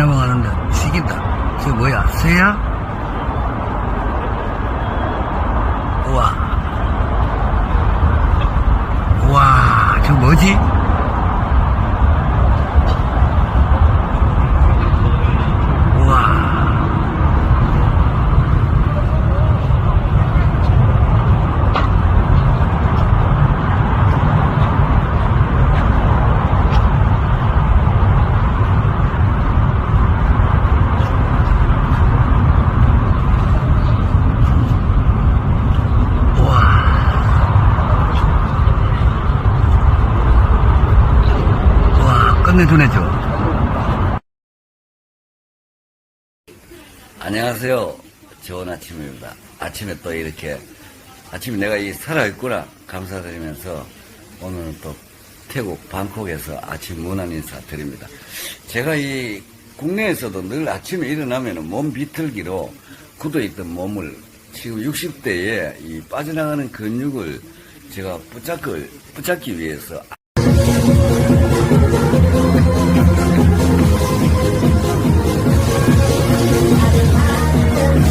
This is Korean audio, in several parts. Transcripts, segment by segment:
지나가는데 죽인다. 저 뭐야? 새야? 우와. 우와, 저 뭐지? 끝내주네, 저. 안녕하세요. 좋은 아침입니다. 아침에 또 이렇게, 아침에 내가 이 살아있구나 감사드리면서 오늘은 또 태국 방콕에서 아침 문안 인사 드립니다. 제가 이 국내에서도 늘 아침에 일어나면 몸 비틀기로 굳어있던 몸을 지금 60대에 이 빠져나가는 근육을 제가 붙잡을, 붙잡기 위해서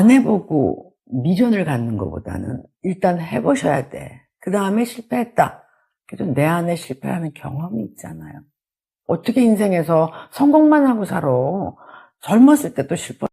안 해보고 미련을 갖는 것보다는 일단 해보셔야 돼. 그 다음에 실패했다. 그래도 내 안에 실패하는 경험이 있잖아요. 어떻게 인생에서 성공만 하고 살아. 젊었을 때 또 실패.